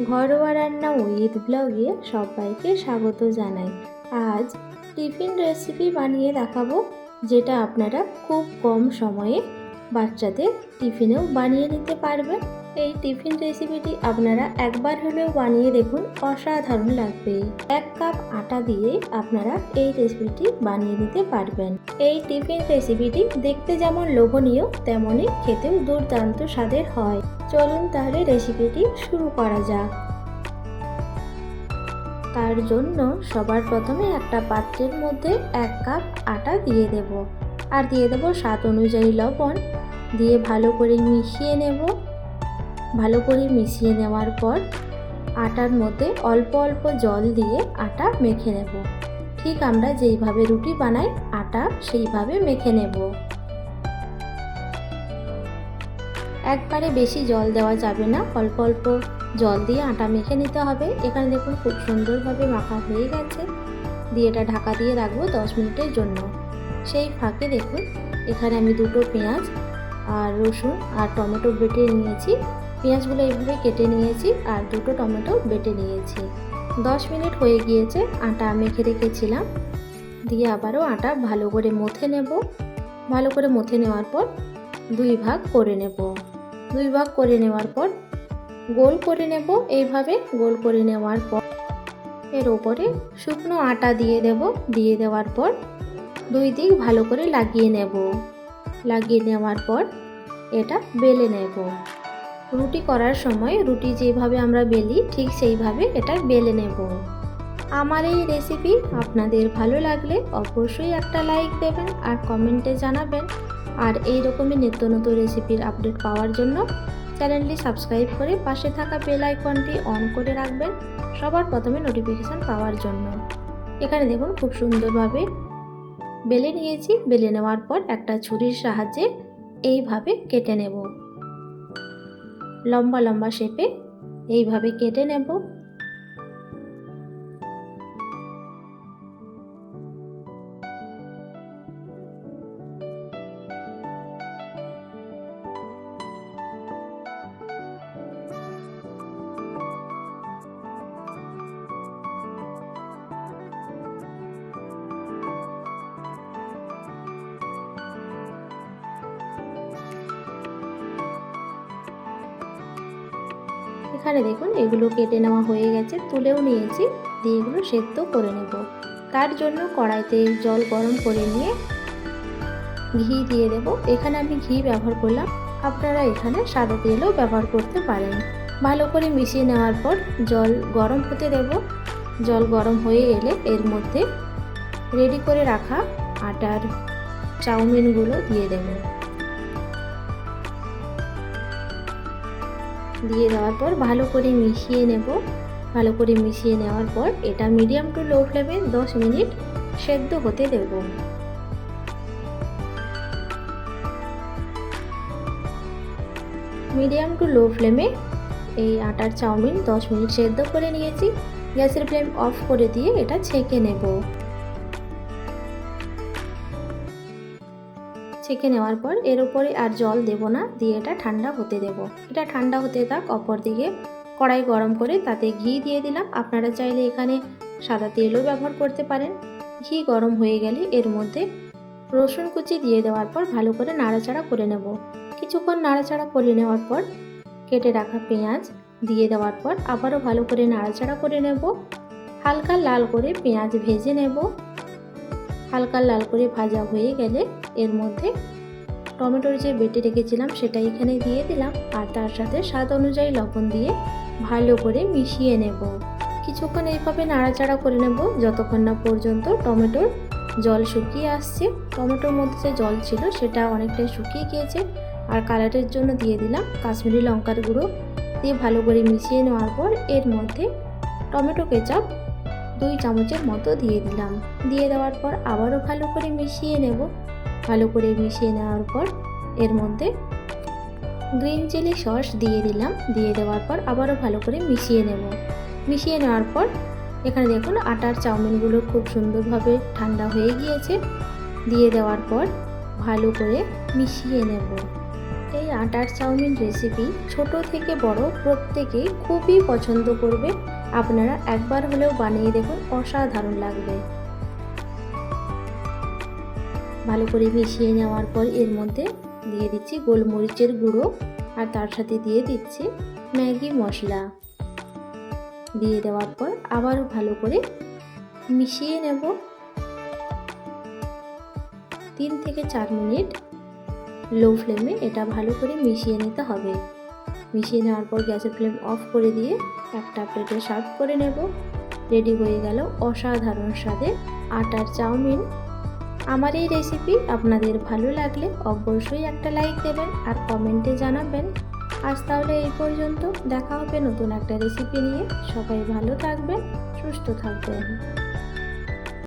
ঘরোয়া রান্না উইথ ব্লগে সবাইকে স্বাগত জানাই। আজ টিফিন রেসিপি বানিয়ে দেখাবো, যেটা আপনারা খুব কম সময়ে বাচ্চাদের টিফিনেও বানিয়ে নিতে পারবেন। এই টিফিন রেসিপিটি আপনারা একবার হলেও বানিয়ে দেখুন, অসাধারণ লাগবে। এক কাপ আটা দিয়ে আপনারা এই রেসিপিটি বানিয়ে নিতে পারবেন। এই টিফিন রেসিপিটি দেখতে যেমন লোভনীয় তেমনই খেতেও দুর্দান্ত স্বাদের হয়। চলুন তাহলে রেসিপিটি শুরু করা যাক। তার জন্য সবার প্রথমে একটা পাত্রের মধ্যে এক কাপ আটা দিয়ে দেব। আর দিয়ে দেব স্বাদ অনুযায়ী লবণ। দিয়ে ভালো করে মিশিয়ে নেব। ভালো করে মিশিয়ে নেওয়ার পর আটার মধ্যে অল্প অল্প জল দিয়ে আটা মেখে নেব। ঠিক আমরা যেইভাবে রুটি বানাই, আটা সেইভাবে মেখে নেব। একবারে বেশি জল দেওয়া যাবে না, অল্প অল্প জল দিয়ে আটা মেখে নিতে হবে। এখানে দেখুন খুব সুন্দরভাবে মাখা হয়ে গেছে। দিয়ে এটা ঢাকা দিয়ে রাখব দশ মিনিটের জন্য। সেই ফাঁকে দেখুন, এখানে আমি দুটো পেঁয়াজ আর রসুন আর টমেটো বেটে নিয়েছি। পেঁয়াজগুলো এইভাবে কেটে নিয়েছি আর দুটো টমেটো বেটে নিয়েছি। দশ মিনিট হয়ে গিয়েছে, আটা মেখে রেখেছিলাম। দিয়ে আবারও আটা ভালো করে মথে নেব। ভালো করে মথে নেওয়ার পর দুই ভাগ করে নেব। দুই ভাগ করে নেওয়ার পর গোল করে নেব। এইভাবে গোল করে নেওয়ার পর এর ওপরে শুকনো আটা দিয়ে দেব। দিয়ে দেওয়ার পর দুই দিক ভালো করে লাগিয়ে নেব। লাগিয়ে নেওয়ার পর এটা বেলে নেব। রুটি করার সময় রুটি যেভাবে আমরা বেলি, ঠিক সেইভাবে এটা বেলে নেব। আমার এই রেসিপি আপনাদের ভালো লাগলে অবশ্যই একটা লাইক দেবেন আর কমেন্টে জানাবেন। আর এই রকমই নিত্য নতুন রেসিপির আপডেট পাওয়ার জন্য চ্যানেলটি সাবস্ক্রাইব করে পাশে থাকা বেল আইকনটি অন করে রাখবেন সবার প্রথমে নোটিফিকেশান পাওয়ার জন্য। এখানে দেখুন, খুব সুন্দরভাবে বেলে নিয়েছি। বেলে নেওয়ার পর একটা ছুরির সাহায্যে এইভাবে কেটে নেব। লম্বা লম্বা শেপে এইভাবে কেটে নেব। এখানে দেখুন, এগুলো কেটে নেওয়া হয়ে গেছে, তুলেও নিয়েছি, দিয়ে এগুলো সেদ্ধ করে নেব। তার জন্য কড়াইতে জল গরম করে নিয়ে ঘি দিয়ে দেব। এখানে আমি ঘি ব্যবহার করলাম। আপনারা এখানে সাদা তেলও ব্যবহার করতে পারেন। ভালো করে মিশিয়ে নেওয়ার পর জল গরম হতে দেব। জল গরম হয়ে এলে এর মধ্যে রেডি করে রাখা আটার চাউমিনগুলো দিয়ে দেবো। দিয়ে দেওয়ার পর ভালো করে মিশিয়ে নেব। ভালো করে মিশিয়ে নেওয়ার পর এটা মিডিয়াম টু লো ফ্লেমে দশ মিনিট সেদ্ধ হতে দেব। মিডিয়াম টু লো ফ্লেমে এই আটার চাউমিন দশ মিনিট সেদ্ধ করে নিয়েছি। গ্যাসের ফ্লেম অফ করে দিয়ে এটা ছেঁকে নেব। ছেঁকে নেওয়ার পর এর উপরে আর জল দেব না, দিয়ে এটা ঠান্ডা হতে দেব। এটা ঠান্ডা হতে থাক, অপর দিকে কড়াই গরম করে তাতে ঘি দিয়ে দিলাম। আপনারা চাইলে এখানে সাদা তেলও ব্যবহার করতে পারেন। ঘি গরম হয়ে গেলে এর মধ্যে রসুন কুচি দিয়ে দেওয়ার পর ভালো করে নাড়াচাড়া করে নেব। কিছুক্ষণ নাড়াচাড়া করে নেওয়ার পর কেটে রাখা পেঁয়াজ দিয়ে দেওয়ার পর আবারও ভালো করে নাড়াচাড়া করে নেব। হালকা লাল করে পেঁয়াজ ভেজে নেব। হালকা লাল করে ভাজা হয়ে গেলে এর মধ্যে টমেটোর যে বেটে রেখেছিলাম সেটা এখানে দিয়ে দিলাম। আর তার সাথে স্বাদ অনুযায়ী লবণ দিয়ে ভালো করে মিশিয়ে নেব। কিছুক্ষণ এইভাবে নাড়াচাড়া করে নেব, যতক্ষণ না পর্যন্ত টমেটোর জল শুকিয়ে আসছে। টমেটোর মধ্যে যে জল ছিল সেটা অনেকটাই শুকিয়ে গিয়েছে। আর কালারের জন্য দিয়ে দিলাম কাশ্মীরি লঙ্কার গুঁড়ো। দিয়ে ভালো করে মিশিয়ে নেওয়ার পর এর মধ্যে টমেটো কেচাপ দুই চামচের মতো দিয়ে দিলাম। দিয়ে দেওয়ার পর আবারও ভালো করে মিশিয়ে নেব। ভালো করে মিশিয়ে নেওয়ার পর এর মধ্যে গ্রিন চিলি সস দিয়ে দিলাম। দিয়ে দেওয়ার পর আবারও ভালো করে মিশিয়ে নেব। মিশিয়ে নেওয়ার পর এখানে দেখুন আটার চাউমিনগুলো খুব সুন্দরভাবে ঠান্ডা হয়ে গিয়েছে। দিয়ে দেওয়ার পর ভালো করে মিশিয়ে নেব। এই আটার চাউমিন রেসিপি ছোট থেকে বড় প্রত্যেকেই খুবই পছন্দ করবে। আপনারা একবার হলেও বানিয়ে দেখুন, অসাধারণ লাগবে। ভালো করে মিশিয়ে নেওয়ার পর এর মধ্যে দিয়ে দিচ্ছি গোলমরিচের গুঁড়ো আর তার সাথে দিয়ে দিচ্ছি ম্যাগি মশলা। দিয়ে দেওয়ার পর আবার ভালো করে মিশিয়ে নেব। তিন থেকে চার মিনিট লো ফ্লেমে এটা ভালো করে মিশিয়ে নিতে হবে। মিশিয়ে নেওয়ার পর গ্যাসের ফ্লেম অফ করে দিয়ে একটা প্লেটে সার্ভ করে নেব। রেডি হয়ে গেল অসাধারণ স্বাদে আটার চাউমিন। আমার এই রেসিপি আপনাদের ভালো লাগলে অবশ্যই একটা লাইক দেবেন আর কমেন্টে জানাবেন। আজ তাহলে এই পর্যন্ত। দেখা হবে নতুন একটা রেসিপি নিয়ে। সবাই ভালো থাকবেন, সুস্থ থাকবেন।